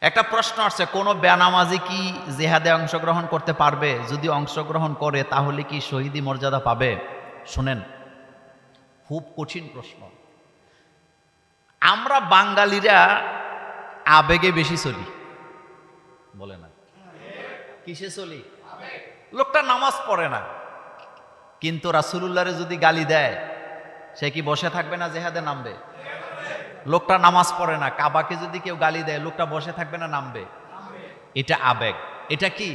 একটা প্রশ্ন আসছে, কোনো বেনামাজি কি জেহাদে অংশগ্রহণ করতে পারবে? যদি অংশগ্রহণ করে, তাহলে কি শহীদি মর্যাদা পাবে? শুনেন, খুব কঠিন প্রশ্ন। আমরা বাঙালিরা আবেগে বেশি চলি। বলে না। কিসে চলি? লোকটা নামাজ পড়ে না। কিন্তু রাসুলুল্লাহরে যদি গালি দেয়, সে কি বসে থাকবে না জেহাদে নামবে? লোকটা নামাজ পড়ে না, কাবাকে যদি কেউ গালি দেয়, লোকটা বসে থাকবে না, নামবে? এটা আবেগ। এটা কি?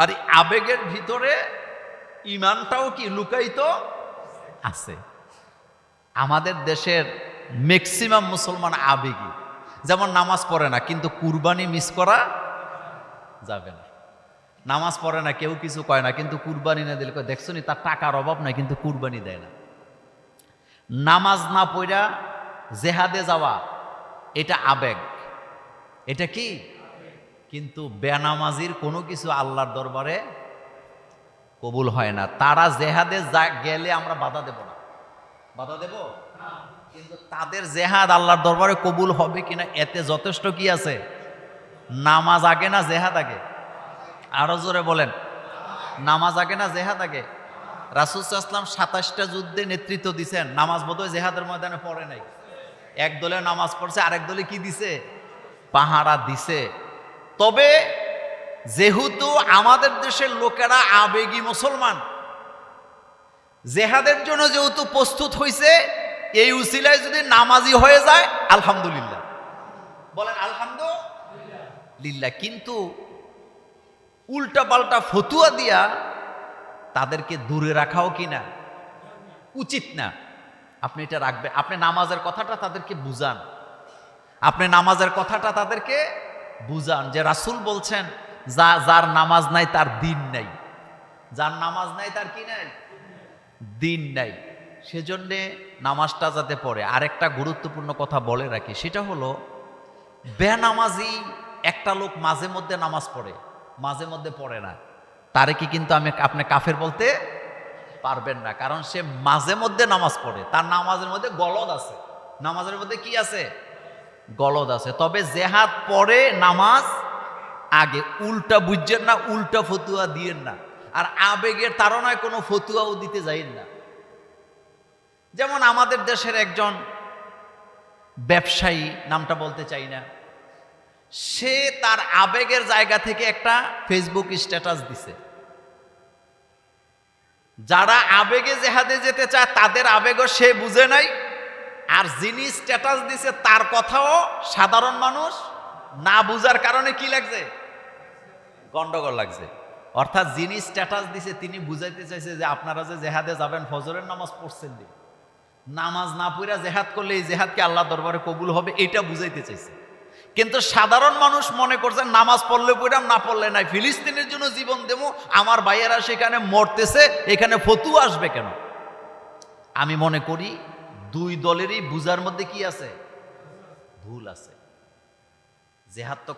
আর আবেগের ভিতরে ইমানটাও কি লুকায়িত? আছে। আমাদের দেশের ম্যাক্সিমাম মুসলমান আবেগী। যেমন নামাজ পড়ে না, কিন্তু কুরবানি মিস করা যাবে না। নামাজ পড়ে না, কেউ কিছু কয় না, কিন্তু কুরবানি না দিলে দেখছ নি, তার টাকার অভাব নাই, কিন্তু কুরবানি দেয় না। নামাজ না পড়া জেহাদে যাওয়া, এটা আবেগ। এটা কি? কিন্তু বেনামাজির কোনো কিছু আল্লাহর দরবারে কবুল হয় না। তারা জেহাদে যা গেলে আমরা বাধা দেব না। বাধা দেব? কিন্তু তাদের জেহাদ আল্লাহর দরবারে কবুল হবে কিনা, এতে যথেষ্ট কি আছে? নামাজ আগে না জেহাদ আগে? আরও জোরে বলেন। নামাজ আগে না জেহাদ আগে? রাসুলাম সাতাশটা যুদ্ধে নেতৃত্ব দিছেন। নামাজ বোধহয় জেহাদের ময়দানে পড়ে নাই। এক দলে নামাজ পড়ছে, আরেক দলে কি দিছে? পাহারা দিছে। তবে যেহেতু আমাদের দেশের লোকেরা আবেগী মুসলমান, জেহাদের জন্য যেহেতু প্রস্তুত হয়েছে এই উসিলায় যদি নামাজি হয়ে যায়, আলহামদুলিল্লাহ। বলেন, আলহামদুলিল্লাহ। কিন্তু উল্টা পাল্টা ফতুয়া দিয়া তাদেরকে দূরে রাখাও কিনা উচিত না। আপনি এটা রাখবেন আপনি নামাজের কথাটা তাদেরকে বুঝান। আপনি নামাজের কথাটা তাদেরকে বুঝান যে রাসূল বলছেন, যা, যার নামাজ নাই তার দিন নাই। যার নামাজ নাই তার কি নাই? দিন নাই। সেজন্যে নামাজটা যাতে পড়ে। আরেকটা গুরুত্বপূর্ণ কথা বলে রাখি, সেটা হলো, বেনামাজি একটা লোক মাঝে মধ্যে নামাজ পড়ে, মাঝে মধ্যে পড়ে না। তারে কি কিন্তু আমি, আপনি কাফের বলতে পারবেন না, কারণ সে মাঝে মধ্যে নামাজ পড়ে। তার নামাজের মধ্যে গলদ আছে। নামাজের মধ্যে কি আছে? গলদ আছে। তবে জেহাদ পড়ে নামাজ আগে, উল্টা বুঝছেন না, উল্টা ফতুয়া দিয়েন না। আর আবেগের তাড়নায় কোনো ফতুয়াও দিতে যাইন না। যেমন আমাদের দেশের একজন ব্যবসায়ী, নামটা বলতে চাই না, সে তার আবেগের জায়গা থেকে একটা ফেসবুক স্ট্যাটাস দিছে। যারা আবেগে জেহাদে যেতে চায়, তাদের আবেগও সে বুঝে নাই। আর যিনি স্ট্যাটাস দিছে, তার কথাও সাধারণ মানুষ না বুঝার কারণে কি লাগছে? গন্ডগোল লাগছে। অর্থাৎ যিনি স্ট্যাটাস দিছে, তিনি বুঝাইতে চাইছে যে আপনারা যে জেহাদে যাবেন, ফজরের নামাজ পড়ছেন নামাজ না পড়া জেহাদ করলে এই জেহাদকে আল্লাহ দরবারে কবুল হবে? এটা বুঝাইতে চাইছে। কিন্তু সাধারণ মানুষ মনে করছে, নামাজ পড়লে পড়াম না পড়লে নাই। ফিলিস্তিনের জন্য জীবন দেবো, আমার ভাইয়েরা সেখানে মরতেছে, এখানে ফতু আসবে কেন? আমি মনে করি, দুই দলেরই বুজার মধ্যে কি আছে? ভুল আছে। জেহাদ তো